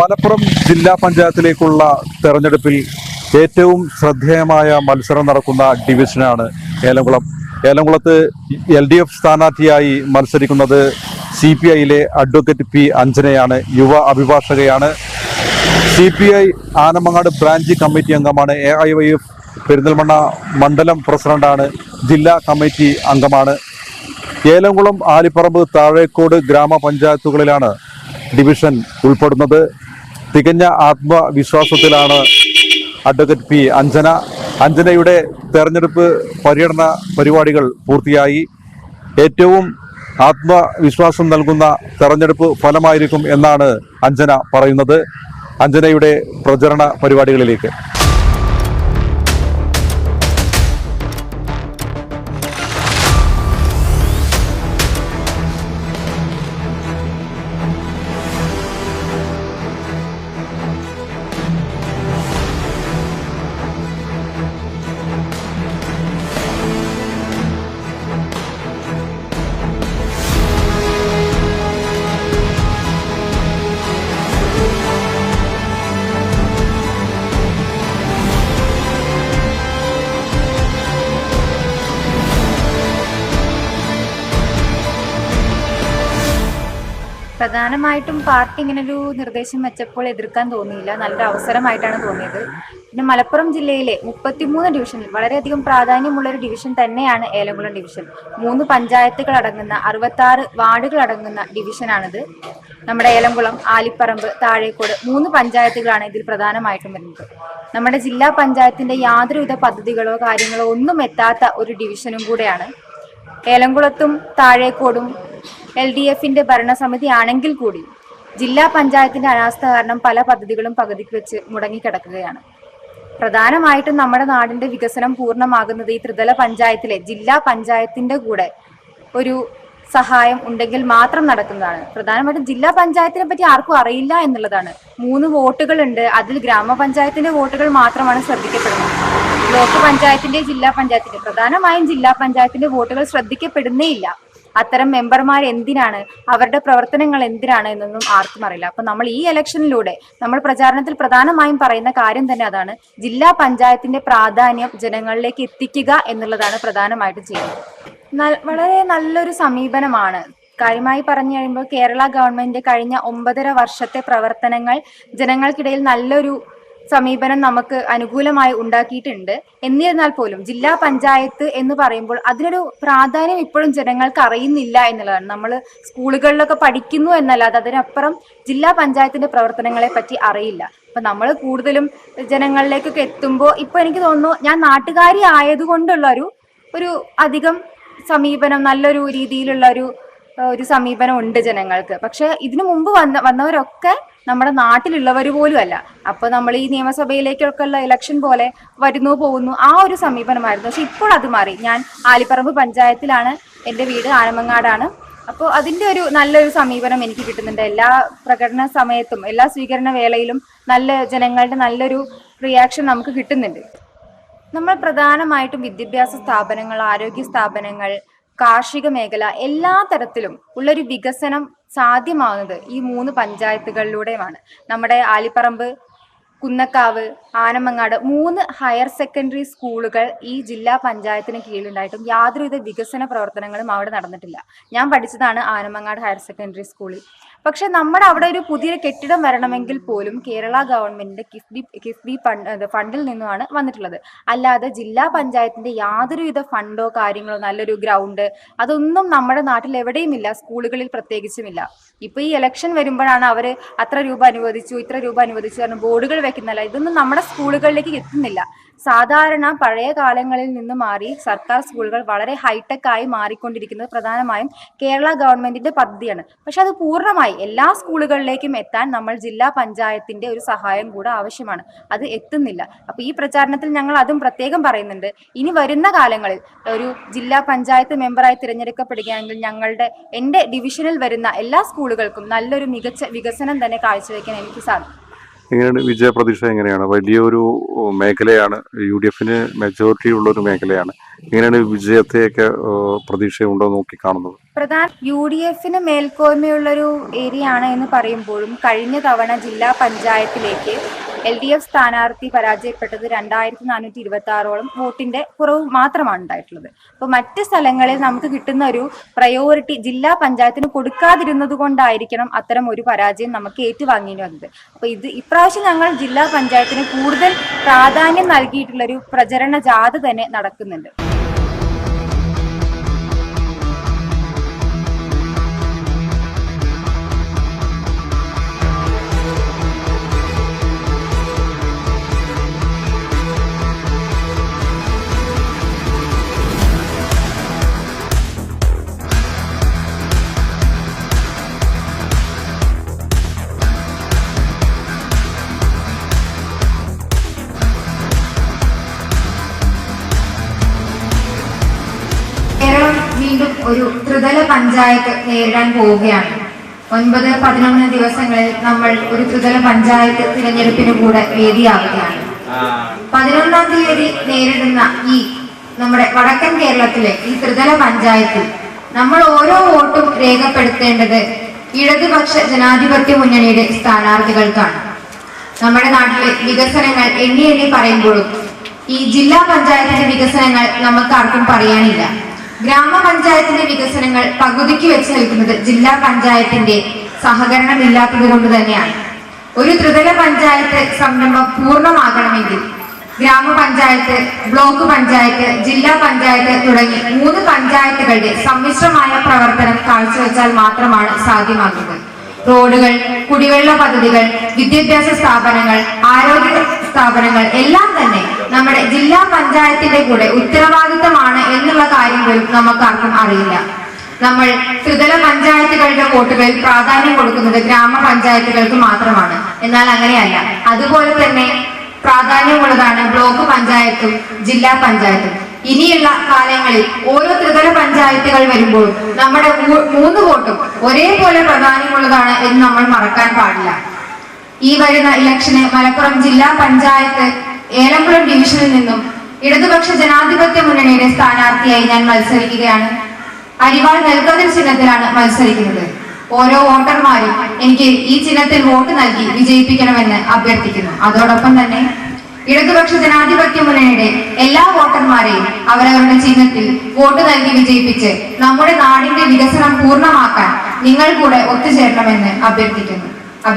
മലപ്പുറം ജില്ലാ പഞ്ചായത്തിലേക്കുള്ള തെരഞ്ഞെടുപ്പിൽ ഏറ്റവും ശ്രദ്ധേയമായ മത്സരം നടക്കുന്ന ഡിവിഷനാണ് ഏലംകുളം. ഏലംകുളത്ത് എൽ ഡി എഫ് സ്ഥാനാർത്ഥിയായി മത്സരിക്കുന്നത് സി പി ഐയിലെ അഡ്വക്കേറ്റ് പി അഞ്ജനയാണ്. യുവ അഭിഭാഷകയാണ്. C P I Anamangad branch committee അംഗമാണ്. A I Y F Perinthalmanna മണ്ഡലം പ്രസിഡന്റാണ്. ജില്ലാ കമ്മിറ്റി അംഗമാണ്. ഏലംകുളം ആലിപ്പറമ്പ് താഴേക്കോട് ഗ്രാമപഞ്ചായത്തുകളിലാണ് ഡിവിഷൻ ഉൾപ്പെടുന്നത്. തികഞ്ഞ ആത്മവിശ്വാസത്തിലാണ് അഡ്വക്കേറ്റ് പി അഞ്ജന. അഞ്ജനയുടെ തെരഞ്ഞെടുപ്പ് പര്യടന പരിപാടികൾ പൂർത്തിയായി. ഏറ്റവും ആത്മവിശ്വാസം നൽകുന്ന തെരഞ്ഞെടുപ്പ് ഫലമായിരിക്കും എന്നാണ് അഞ്ജന പറയുന്നത്. അഞ്ജനയുടെ പ്രചരണ പരിപാടികളിലേക്ക്. പ്രധാനമായിട്ടും പാർട്ടി ഇങ്ങനെ ഒരു നിർദ്ദേശം വെച്ചപ്പോൾ എതിർക്കാൻ തോന്നിയില്ല. നല്ലൊരു അവസരമായിട്ടാണ് തോന്നിയത്. പിന്നെ മലപ്പുറം ജില്ലയിലെ മുപ്പത്തിമൂന്ന് ഡിവിഷനിൽ വളരെയധികം പ്രാധാന്യമുള്ള ഒരു ഡിവിഷൻ തന്നെയാണ് ഏലംകുളം ഡിവിഷൻ. മൂന്ന് പഞ്ചായത്തുകൾ അടങ്ങുന്ന അറുപത്തി ആറ് വാർഡുകൾ അടങ്ങുന്ന ഡിവിഷനാണിത്. നമ്മുടെ ഏലംകുളം ആലിപ്പറമ്പ് താഴേക്കോട് മൂന്ന് പഞ്ചായത്തുകളാണ് ഇതിൽ പ്രധാനമായിട്ടും വരുന്നത്. നമ്മുടെ ജില്ലാ പഞ്ചായത്തിന്റെ യാതൊരുവിധ പദ്ധതികളോ കാര്യങ്ങളോ ഒന്നും എത്താത്ത ഒരു ഡിവിഷനും കൂടെയാണ്. ഏലംകുളത്തും താഴേക്കോടും എൽ ഡി എഫിന്റെ ഭരണസമിതി ആണെങ്കിൽ കൂടി ജില്ലാ പഞ്ചായത്തിന്റെ അനാസ്ഥ കാരണം പല പദ്ധതികളും പകുതിക്ക് വെച്ച് മുടങ്ങിക്കിടക്കുകയാണ്. പ്രധാനമായിട്ടും നമ്മുടെ നാടിന്റെ വികസനം പൂർണമാകുന്നത് ഈ ത്രിതല പഞ്ചായത്തിലെ ജില്ലാ പഞ്ചായത്തിന്റെ കൂടെ ഒരു സഹായം ഉണ്ടെങ്കിൽ മാത്രം നടക്കുന്നതാണ്. പ്രധാനമായിട്ടും ജില്ലാ പഞ്ചായത്തിനെ പറ്റി ആർക്കും അറിയില്ല എന്നുള്ളതാണ്. മൂന്ന് വോട്ടുകൾ ഉണ്ട് അതിൽ ഗ്രാമപഞ്ചായത്തിന്റെ വോട്ടുകൾ മാത്രമാണ് ശ്രദ്ധിക്കപ്പെടുന്നത്. ബ്ലോക്ക് പഞ്ചായത്തിന്റെ ജില്ലാ പഞ്ചായത്തിന്റെ. പ്രധാനമായും ജില്ലാ പഞ്ചായത്തിന്റെ വോട്ടുകൾ ശ്രദ്ധിക്കപ്പെടുന്നേ ഇല്ല. അത്തരം മെമ്പർമാർ എന്തിനാണ്? അവരുടെ പ്രവർത്തനങ്ങൾ എന്തിനാണ് എന്നൊന്നും ആർക്കും അറിയില്ല. അപ്പൊ നമ്മൾ ഈ ഇലക്ഷനിലൂടെ നമ്മൾ പ്രചാരണത്തിൽ പ്രധാനമായും പറയുന്ന കാര്യം തന്നെ അതാണ്. ജില്ലാ പഞ്ചായത്തിന്റെ പ്രാധാന്യം ജനങ്ങളിലേക്ക് എത്തിക്കുക എന്നുള്ളതാണ് പ്രധാനമായിട്ടും ചെയ്യുന്നത്. വളരെ നല്ലൊരു സമീപനമാണ്. കാര്യമായി പറഞ്ഞു കഴിയുമ്പോൾ കേരള ഗവൺമെന്റ് കഴിഞ്ഞ ഒമ്പതര വർഷത്തെ പ്രവർത്തനങ്ങൾ ജനങ്ങൾക്കിടയിൽ നല്ലൊരു സമീപനം നമുക്ക് അനുകൂലമായി ഉണ്ടാക്കിയിട്ടുണ്ട്. എന്നിരുന്നാൽ പോലും ജില്ലാ പഞ്ചായത്ത് എന്ന് പറയുമ്പോൾ അതിനൊരു പ്രാധാന്യം ഇപ്പോഴും ജനങ്ങൾക്ക് അറിയുന്നില്ല എന്നുള്ളതാണ്. നമ്മൾ സ്കൂളുകളിലൊക്കെ പഠിക്കുന്നു എന്നല്ലാതെ അതിനപ്പുറം ജില്ലാ പഞ്ചായത്തിന്റെ പ്രവർത്തനങ്ങളെ പറ്റി അറിയില്ല. അപ്പൊ നമ്മൾ കൂടുതലും ജനങ്ങളിലേക്കൊക്കെ എത്തുമ്പോൾ ഇപ്പൊ എനിക്ക് തോന്നുന്നു ഞാൻ നാട്ടുകാരി ആയതുകൊണ്ടുള്ള ഒരു ഒരു അധികം സമീപനം നല്ലൊരു രീതിയിലുള്ള ഒരു ഒരു സമീപനം ഉണ്ട് ജനങ്ങൾക്ക്. പക്ഷെ ഇതിനു മുമ്പ് വന്ന വന്നവരൊക്കെ നമ്മുടെ നാട്ടിലുള്ളവർ പോലും അല്ല. അപ്പൊ നമ്മൾ ഈ നിയമസഭയിലേക്കൊക്കെ ഉള്ള ഇലക്ഷൻ പോലെ വരുന്നു പോകുന്നു. ആ ഒരു സമീപനമായിരുന്നു. പക്ഷെ ഇപ്പോൾ അത് മാറി. ഞാൻ ആലിപ്പറമ്പ് പഞ്ചായത്തിലാണ്. എന്റെ വീട് ആനമങ്ങാടാണ്. അപ്പോൾ അതിന്റെ ഒരു നല്ലൊരു സമീപനം എനിക്ക് കിട്ടുന്നുണ്ട്. എല്ലാ പ്രകടന സമയത്തും എല്ലാ സ്വീകരണ വേളയിലും നല്ല ജനങ്ങളുടെ നല്ലൊരു റിയാക്ഷൻ നമുക്ക് കിട്ടുന്നുണ്ട്. നമ്മൾ പ്രധാനമായിട്ടും വിദ്യാഭ്യാസ സ്ഥാപനങ്ങൾ ആരോഗ്യ സ്ഥാപനങ്ങൾ കാർഷിക മേഖല എല്ലാ തരത്തിലും ഉള്ളൊരു വികസനം സാധ്യമാകുന്നത് ഈ മൂന്ന് പഞ്ചായത്തുകളിലൂടെയുമാണ്. നമ്മുടെ ആലിപ്പറമ്പ് കുന്നക്കാവ് ആനമങ്ങാട് മൂന്ന് ഹയർ സെക്കൻഡറി സ്കൂളുകൾ ഈ ജില്ലാ പഞ്ചായത്തിന് കീഴിലുണ്ടായിട്ടും യാതൊരുവിധ വികസന പ്രവർത്തനങ്ങളും അവിടെ നടന്നിട്ടില്ല. ഞാൻ പഠിച്ചതാണ് ആനമങ്ങാട് ഹയർ സെക്കൻഡറി സ്കൂളിൽ പക്ഷെ നമ്മുടെ അവിടെ ഒരു പുതിയൊരു കെട്ടിടം വരണമെങ്കിൽ പോലും കേരള ഗവൺമെന്റിന്റെ കിഫ്ബി കിഫ്ബി ഫണ്ട് ഫണ്ടിൽ നിന്നുമാണ് വന്നിട്ടുള്ളത്. അല്ലാതെ ജില്ലാ പഞ്ചായത്തിന്റെ യാതൊരുവിധ ഫണ്ടോ കാര്യങ്ങളോ നല്ലൊരു ഗ്രൗണ്ട് അതൊന്നും നമ്മുടെ നാട്ടിൽ എവിടെയുമില്ല സ്കൂളുകളിൽ പ്രത്യേകിച്ചുമില്ല. ഇപ്പൊ ഈ ഇലക്ഷൻ വരുമ്പോഴാണ് അവർ അത്ര രൂപ അനുവദിച്ചു ഇത്ര രൂപ അനുവദിച്ചു കാരണം ബോർഡുകൾ വെക്കുന്നില്ല ഇതൊന്നും നമ്മുടെ സ്കൂളുകളിലേക്ക് എത്തുന്നില്ല. സാധാരണ പഴയ കാലങ്ങളിൽ നിന്ന് മാറി സർക്കാർ സ്കൂളുകൾ വളരെ ഹൈടെക് ആയി മാറിക്കൊണ്ടിരിക്കുന്നത് പ്രധാനമായും കേരള ഗവൺമെന്റിന്റെ പദ്ധതിയാണ്. പക്ഷെ അത് പൂർണമായി എല്ലാ സ്കൂളുകളിലേക്കും എത്താൻ നമ്മൾ ജില്ലാ പഞ്ചായത്തിന്റെ ഒരു സഹായം കൂടെ ആവശ്യമാണ്. അത് എത്തുന്നില്ല. അപ്പൊ ഈ പ്രചാരണത്തിൽ ഞങ്ങൾ അതും പ്രത്യേകം പറയുന്നുണ്ട്. ഇനി വരുന്ന കാലങ്ങളിൽ ഒരു ജില്ലാ പഞ്ചായത്ത് മെമ്പറായി തിരഞ്ഞെടുക്കപ്പെടുകയാണെങ്കിൽ ഞങ്ങളുടെ എന്റെ ഡിവിഷനിൽ വരുന്ന എല്ലാ സ്കൂളുകൾക്കും നല്ലൊരു മികച്ച വികസനം തന്നെ കാഴ്ചവെക്കാൻ എനിക്ക് സാധിക്കും. എങ്ങനെയാണ് വിജയപ്രതീക്ഷ എങ്ങനെയാണ്? വലിയൊരു മേഖലയാണ് യു ഡി എഫിന് മെജോറിറ്റി ഉള്ള ഒരു മേഖലയാണ്. എങ്ങനെയാണ് വിജയത്തെയൊക്കെ പ്രതീക്ഷയുണ്ടോ നോക്കി കാണുന്നത് പ്രധാന യു ഡി എഫിന് മേൽക്കോയ്മയുള്ളൊരു ഏരിയ ആണ് എന്ന് പറയുമ്പോഴും കഴിഞ്ഞ തവണ ജില്ലാ പഞ്ചായത്തിലേക്ക് എൽ ഡി എഫ് സ്ഥാനാർത്ഥി പരാജയപ്പെട്ടത് രണ്ടായിരത്തി നാനൂറ്റി ഇരുപത്തി ആറോളം വോട്ടിന്റെ കുറവ് മാത്രമാണ് ഉണ്ടായിട്ടുള്ളത്. അപ്പൊ മറ്റ് സ്ഥലങ്ങളിൽ നമുക്ക് കിട്ടുന്ന ഒരു പ്രയോറിറ്റി ജില്ലാ പഞ്ചായത്തിന് കൊടുക്കാതിരുന്നത് കൊണ്ടായിരിക്കണം അത്തരം ഒരു പരാജയം നമുക്ക് ഏറ്റുവാങ്ങേണ്ടി വന്നത്. അപ്പൊ ഇത് ഇപ്രാവശ്യം ഞങ്ങൾ ജില്ലാ പഞ്ചായത്തിന് കൂടുതൽ പ്രാധാന്യം നൽകിയിട്ടുള്ള ഒരു പ്രചരണ ജാഥ തന്നെ നടക്കുന്നുണ്ട്. ഒരു ത്രിതല പഞ്ചായത്ത് നേരിടാൻ പോവുകയാണ്. ഒൻപത് പതിനൊന്ന് ദിവസങ്ങളിൽ നമ്മൾ ഒരു ത്രിതല പഞ്ചായത്ത് തിരഞ്ഞെടുപ്പിന് കൂടെ വേദിയാവുകയാണ്. പതിനൊന്നാം തീയതി നേരിടുന്ന ഈ നമ്മുടെ വടക്കൻ കേരളത്തിലെ ഈ ത്രിതല പഞ്ചായത്തിൽ നമ്മൾ ഓരോ വോട്ടും രേഖപ്പെടുത്തേണ്ടത് ഇടതുപക്ഷ ജനാധിപത്യ മുന്നണിയുടെ സ്ഥാനാർത്ഥികൾക്കാണ്. നമ്മുടെ നാട്ടിലെ വികസനങ്ങൾ എണ്ണി എണ്ണി പറയുമ്പോഴും ഈ ജില്ലാ പഞ്ചായത്തിന്റെ വികസനങ്ങൾ നമുക്ക് ആർക്കും പറയാനില്ല. ഗ്രാമപഞ്ചായത്തിന്റെ വികസനങ്ങൾ പകുതിക്ക് വെച്ച് നിൽക്കുന്നത് ജില്ലാ പഞ്ചായത്തിന്റെ സഹകരണം ഇല്ലാത്തത് കൊണ്ട് തന്നെയാണ്. ഒരു ത്രിതല പഞ്ചായത്ത് സംരംഭം പൂർണമാകണമെങ്കിൽ ഗ്രാമപഞ്ചായത്ത് ബ്ലോക്ക് പഞ്ചായത്ത് ജില്ലാ പഞ്ചായത്ത് തുടങ്ങി മൂന്ന് പഞ്ചായത്തുകളുടെ സമ്മിശ്രമായ പ്രവർത്തനം കാഴ്ചവെച്ചാൽ മാത്രമാണ് സാധ്യമാകുന്നത്. റോഡുകൾ കുടിവെള്ള പദ്ധതികൾ വിദ്യാഭ്യാസ സ്ഥാപനങ്ങൾ ആരോഗ്യ സ്ഥാപനങ്ങൾ എല്ലാം തന്നെ നമ്മുടെ ജില്ലാ പഞ്ചായത്തിന്റെ കൂടെ ഉത്തരവാദിത്തമാണ് എന്നുള്ള കാര്യം പോലും നമുക്കാർക്കും അറിയില്ല. നമ്മൾ ത്രിതല പഞ്ചായത്തുകളുടെ വോട്ടുകൾ പ്രാധാന്യം കൊടുക്കുന്നത് ഗ്രാമപഞ്ചായത്തുകൾക്ക് മാത്രമാണ്. എന്നാൽ അങ്ങനെയല്ല. അതുപോലെ തന്നെ പ്രാധാന്യമുള്ളതാണ് ബ്ലോക്ക് പഞ്ചായത്തും ജില്ലാ പഞ്ചായത്തും. ഇനിയുള്ള കാലങ്ങളിൽ ഓരോ ത്രിതല പഞ്ചായത്തുകൾ വരുമ്പോൾ നമ്മുടെ മൂന്ന് വോട്ടും ഒരേപോലെ പ്രാധാന്യമുള്ളതാണ് എന്ന് നമ്മൾ മറക്കാൻ പാടില്ല. ഈ വരുന്ന ഇലക്ഷന് മലപ്പുറം ജില്ലാ പഞ്ചായത്ത് ഏലംകുളം ഡിവിഷനിൽ നിന്നും ഇടതുപക്ഷ ജനാധിപത്യ മുന്നണിയുടെ സ്ഥാനാർത്ഥിയായി ഞാൻ മത്സരിക്കുകയാണ്. അരിവാൾ നെൽക്കതിർ ചിഹ്നത്തിലാണ് മത്സരിക്കുന്നത്. ഓരോ വോട്ടർമാരും എനിക്ക് ഈ ചിഹ്നത്തിൽ വോട്ട് നൽകി വിജയിപ്പിക്കണമെന്ന് അഭ്യർത്ഥിക്കുന്നു. അതോടൊപ്പം തന്നെ ഇടതുപക്ഷ ജനാധിപത്യ മുന്നണിയുടെ എല്ലാ വോട്ടർമാരെയും അവരവരുടെ ചിഹ്നത്തിൽ വോട്ട് നൽകി വിജയിപ്പിച്ച് നമ്മുടെ നാടിന്റെ വികസനം പൂർണമാക്കാൻ നിങ്ങൾ കൂടെ ഒത്തുചേരണമെന്ന് അഭ്യർത്ഥിക്കുന്നു.